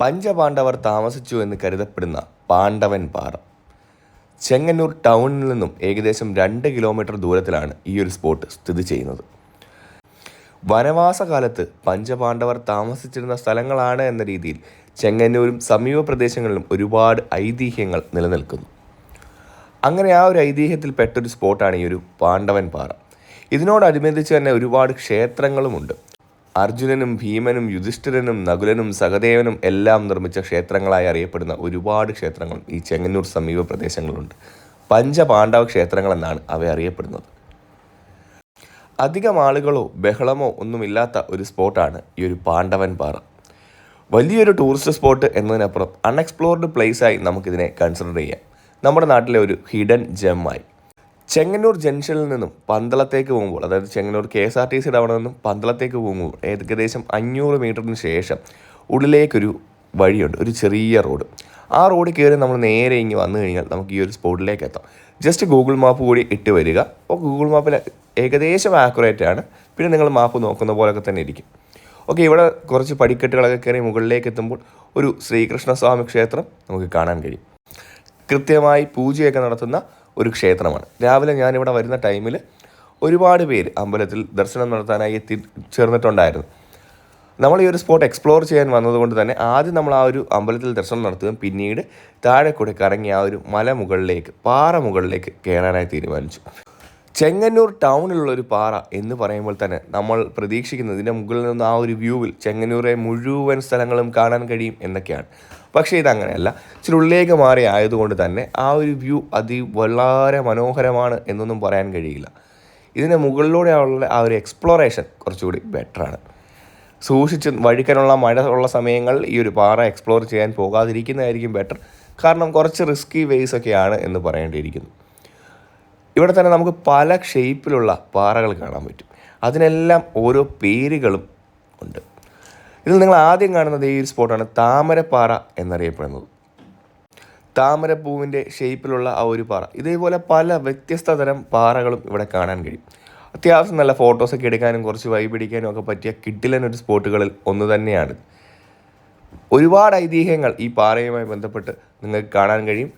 പഞ്ചപാണ്ഡവർ താമസിച്ചു എന്ന് കരുതപ്പെടുന്ന പാണ്ഡവൻ പാറ. ചെങ്ങന്നൂർ ടൗണിൽ നിന്നും ഏകദേശം രണ്ട് കിലോമീറ്റർ ദൂരത്തിലാണ് ഈ ഒരു സ്പോട്ട് സ്ഥിതി ചെയ്യുന്നത്. വനവാസകാലത്ത് പഞ്ചപാണ്ഡവർ താമസിച്ചിരുന്ന സ്ഥലങ്ങളാണ് എന്ന രീതിയിൽ ചെങ്ങന്നൂരും സമീപ പ്രദേശങ്ങളിലും ഒരുപാട് ഐതിഹ്യങ്ങൾ നിലനിൽക്കുന്നു. അങ്ങനെ ആ ഒരു ഐതിഹ്യത്തിൽ പെട്ടൊരു സ്പോട്ടാണ് ഈ ഒരു പാണ്ഡവൻ പാറ. ഇതിനോടനുബന്ധിച്ച് തന്നെ ഒരുപാട് ക്ഷേത്രങ്ങളുമുണ്ട്. അർജുനനും ഭീമനും യുധിഷ്ഠിരനും നകുലനും സഹദേവനും എല്ലാം നിർമ്മിച്ച ക്ഷേത്രങ്ങളായി അറിയപ്പെടുന്ന ഒരുപാട് ക്ഷേത്രങ്ങൾ ഈ ചെങ്ങന്നൂർ സമീപ പ്രദേശങ്ങളുണ്ട്. പഞ്ചപാണ്ഡവ ക്ഷേത്രങ്ങളെന്നാണ് അവ അറിയപ്പെടുന്നത്. അധികം ആളുകളോ ബഹളമോ ഒന്നുമില്ലാത്ത ഒരു സ്പോട്ടാണ് ഈ ഒരു പാണ്ഡവൻ പാറ. വലിയൊരു ടൂറിസ്റ്റ് സ്പോട്ട് എന്നതിനപ്പുറം അൺഎക്സ്പ്ലോർഡ് പ്ലേസായി നമുക്കിതിനെ കൺസിഡർ ചെയ്യാം. നമ്മുടെ നാട്ടിലെ ഒരു ഹിഡൻ ജെമ്മായി. ചെങ്ങന്നൂർ ജംഗ്ഷനിൽ നിന്നും പന്തളത്തേക്ക് പോകുമ്പോൾ അതായത് Chengannur K S R T സിയുടെ അവിടെ നിന്നും പന്തളത്തേക്ക് പോകുമ്പോൾ ഏകദേശം അഞ്ഞൂറ് മീറ്ററിന് ശേഷം ഉള്ളിലേക്കൊരു വഴിയുണ്ട് ഒരു ചെറിയ റോഡ്. ആ റോഡിൽ കയറി നമ്മൾ നേരെ ഇങ്ങ് വന്നു കഴിഞ്ഞാൽ നമുക്ക് ഈ ഒരു സ്പോട്ടിലേക്ക് എത്താം. ജസ്റ്റ് ഗൂഗിൾ മാപ്പ് കൂടി ഇട്ട് വരിക. അപ്പോൾ ഗൂഗിൾ മാപ്പിൽ ഏകദേശം ആക്യുറേറ്റ് ആണ്. പിന്നെ നിങ്ങൾ മാപ്പ് നോക്കുന്ന പോലൊക്കെ തന്നെ ഇരിക്കും. ഓക്കെ ഇവിടെ കുറച്ച് പടിക്കെട്ടുകളൊക്കെ കയറി മുകളിലേക്ക് എത്തുമ്പോൾ ഒരു ശ്രീകൃഷ്ണസ്വാമി ക്ഷേത്രം നമുക്ക് കാണാൻ കഴിയും. കൃത്യമായി പൂജയൊക്കെ നടത്തുന്ന ഒരു ക്ഷേത്രമാണ്. രാവിലെ ഞാനിവിടെ വരുന്ന ടൈമിൽ ഒരുപാട് പേര് അമ്പലത്തിൽ ദർശനം നടത്താനായി എത്തി ചേർന്നിട്ടുണ്ടായിരുന്നു. നമ്മൾ ഈ ഒരു സ്പോട്ട് എക്സ്പ്ലോർ ചെയ്യാൻ വന്നതുകൊണ്ട് തന്നെ ആദ്യം നമ്മൾ ആ ഒരു അമ്പലത്തിൽ ദർശനം നടത്തുകയും പിന്നീട് താഴെ കൂടെ കറങ്ങി ആ ഒരു മല മുകളിലേക്ക് പാറ മുകളിലേക്ക് കയറാനായി തീരുമാനിച്ചു. ചെങ്ങന്നൂർ ടൗണിലുള്ള ഒരു പാറ എന്ന് പറയുമ്പോൾ തന്നെ നമ്മൾ പ്രതീക്ഷിക്കുന്നത് ഇതിന്റെ മുകളിൽ നിന്ന് ആ ഒരു വ്യൂവിൽ ചെങ്ങന്നൂരെ മുഴുവൻ സ്ഥലങ്ങളും കാണാൻ കഴിയും എന്നൊക്കെയാണ്. പക്ഷേ ഇതങ്ങനെയല്ല. ഇച്ചിരി ഉള്ളിലേക്ക് മാറി ആയതുകൊണ്ട് തന്നെ ആ ഒരു വ്യൂ അതി വളരെ മനോഹരമാണ് എന്നൊന്നും പറയാൻ കഴിയില്ല. ഇതിന്റെ മുകളിലൂടെയുള്ള ആ ഒരു എക്സ്പ്ലോറേഷൻ കുറച്ചുകൂടി ബെറ്ററാണ് സൂക്ഷിച്ച് വഴിക്കാനുള്ള മഴ ഉള്ള സമയങ്ങളിൽ ഈ ഒരു പാറ എക്സ്പ്ലോർ ചെയ്യാൻ പോകാതിരിക്കുന്നതായിരിക്കും ബെറ്റർ കാരണം കുറച്ച് റിസ്കി വേസ് ഒക്കെയാണ് എന്ന് പറയേണ്ടിയിരിക്കുന്നു. ഇവിടെ തന്നെ നമുക്ക് പല ഷേപ്പിലുള്ള പാറകൾ കാണാൻ പറ്റും. അതിനെല്ലാം ഓരോ പേരുകളും ഉണ്ട്. ഇതിൽ നിങ്ങൾ ആദ്യം കാണുന്നത് ഈ ഒരു സ്പോട്ടാണ് താമരപ്പാറ എന്നറിയപ്പെടുന്നത്. താമരപ്പൂവിന്റെ ഷേപ്പിലുള്ള ആ ഒരു പാറ. ഇതേപോലെ പല വ്യത്യസ്ത തരം പാറകളും ഇവിടെ കാണാൻ കഴിയും. അത്യാവശ്യം നല്ല ഫോട്ടോസൊക്കെ എടുക്കാനും കുറച്ച് വൈബ് പിടിക്കാനും ഒക്കെ പറ്റിയ കിഡിലൻ ഒരു സ്പോട്ടുകളിൽ ഒന്ന് തന്നെയാണ്. ഒരുപാട് ഐതിഹ്യങ്ങൾ ഈ പാറയുമായി ബന്ധപ്പെട്ട് നിങ്ങൾക്ക് കാണാൻ കഴിയും.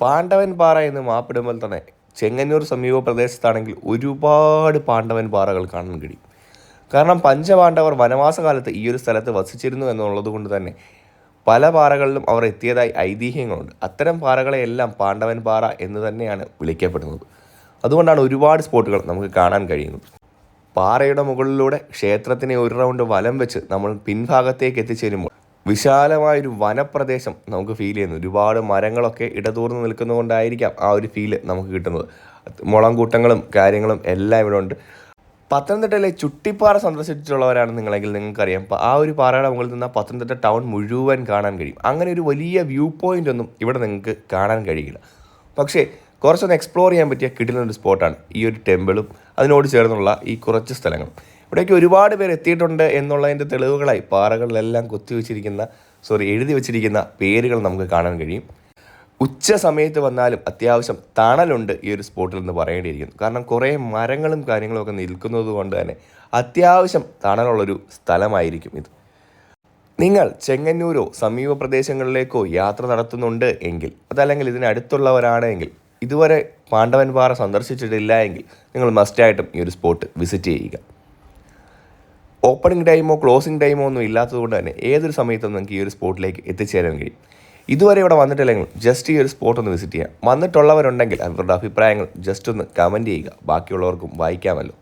പാണ്ഡവൻ പാറ എന്ന് മാപ്പിടുമ്പോൾ തന്നെ ചെങ്ങന്നൂർ സമീപ പ്രദേശത്താണെങ്കിൽ ഒരുപാട് പാണ്ഡവൻ പാറകൾ കാണാൻ കഴിയും. കാരണം പഞ്ചപാണ്ഡവർ വനവാസകാലത്ത് ഈ ഒരു സ്ഥലത്ത് വസിച്ചിരുന്നു എന്നുള്ളത് കൊണ്ട് തന്നെ പല പാറകളിലും അവർ എത്തിയതായി ഐതിഹ്യങ്ങളുണ്ട്. അത്തരം പാറകളെയെല്ലാം പാണ്ഡവൻ പാറ എന്ന് തന്നെയാണ് വിളിക്കപ്പെടുന്നത്. അതുകൊണ്ടാണ് ഒരുപാട് സ്പോട്ടുകൾ നമുക്ക് കാണാൻ കഴിയുന്നത്. പാറയുടെ മുകളിലൂടെ ക്ഷേത്രത്തിനെ ഒരു റൗണ്ട് വലം വെച്ച് നമ്മൾ പിൻഭാഗത്തേക്ക് എത്തിച്ചേരുമ്പോൾ വിശാലമായൊരു വനപ്രദേശം നമുക്ക് ഫീൽ ചെയ്യുന്നു. ഒരുപാട് മരങ്ങളൊക്കെ ഇടതൂർന്ന് നിൽക്കുന്നതുകൊണ്ടായിരിക്കാം ആ ഒരു ഫീൽ നമുക്ക് കിട്ടുന്നത്. മുളംകൂട്ടങ്ങളും കാര്യങ്ങളും എല്ലാം ഇവിടെ ഉണ്ട്. പത്തനംതിട്ടയിലെ ചുട്ടിപ്പാറ സന്ദർശിച്ചിട്ടുള്ളവരാണ് നിങ്ങളെങ്കിൽ നിങ്ങൾക്കറിയാം. ആ ഒരു പാറയുടെ മുകളിൽ നിന്ന് പത്തനംതിട്ട ടൗൺ മുഴുവൻ കാണാൻ കഴിയും. അങ്ങനെ ഒരു വലിയ വ്യൂ പോയിന്റ് ഒന്നും ഇവിടെ നിങ്ങൾക്ക് കാണാൻ കഴിയില്ല. പക്ഷേ കുറച്ചൊന്ന് എക്സ്പ്ലോർ ചെയ്യാൻ പറ്റിയ കിട്ടുന്ന ഒരു സ്പോട്ടാണ് ഈ ഒരു ടെമ്പിളും അതിനോട് ചേർന്നുള്ള ഈ കുറച്ച് സ്ഥലങ്ങളും. ഇവിടേക്ക് ഒരുപാട് പേർ എത്തിയിട്ടുണ്ട് എന്നുള്ളതിന്റെ തെളിവുകളായി പാറകളിലെല്ലാം കൊത്തി വെച്ചിരിക്കുന്ന സോറി എഴുതി വെച്ചിരിക്കുന്ന പേരുകൾ നമുക്ക് കാണാൻ കഴിയും. ഉച്ച സമയത്ത് വന്നാലും അത്യാവശ്യം തണലുണ്ട് ഈ ഒരു സ്പോട്ടിൽ നിന്ന് പറയേണ്ടിയിരിക്കുന്നു. കാരണം കുറേ മരങ്ങളും കാര്യങ്ങളും ഒക്കെ നിൽക്കുന്നത് കൊണ്ട് തന്നെ അത്യാവശ്യം തണലുള്ളൊരു സ്ഥലമായിരിക്കും ഇത്. നിങ്ങൾ ചെങ്ങന്നൂരോ സമീപ പ്രദേശങ്ങളിലേക്കോ യാത്ര നടത്തുന്നുണ്ട് എങ്കിൽ അതല്ലെങ്കിൽ ഇതിനടുത്തുള്ളവരാണ് എങ്കിൽ ഇതുവരെ പാണ്ഡവൻ പാറ സന്ദർശിച്ചിട്ടില്ല എങ്കിൽ നിങ്ങൾ മസ്റ്റായിട്ടും ഈ ഒരു സ്പോട്ട് വിസിറ്റ് ചെയ്യുക. ഓപ്പണിംഗ് ടൈമോ ക്ലോസിംഗ് ടൈമോ ഒന്നും ഇല്ലാത്തതുകൊണ്ട് തന്നെ ഏതൊരു സമയത്തും നിങ്ങൾക്ക് ഈ ഒരു സ്പോട്ടിലേക്ക് എത്തിച്ചേരാൻ കഴിയും. ഇതുവരെ ഇവിടെ വന്നിട്ടില്ലെങ്കിൽ ജസ്റ്റ് ഈ ഒരു സ്പോട്ട് ഒന്ന് വിസിറ്റ് ചെയ്യാം. വന്നിട്ടുള്ളവരുണ്ടെങ്കിൽ അവരുടെ അഭിപ്രായങ്ങൾ ജസ്റ്റ് ഒന്ന് കമന്റ് ചെയ്യുക. ബാക്കിയുള്ളവർക്കും വായിക്കാമല്ലോ.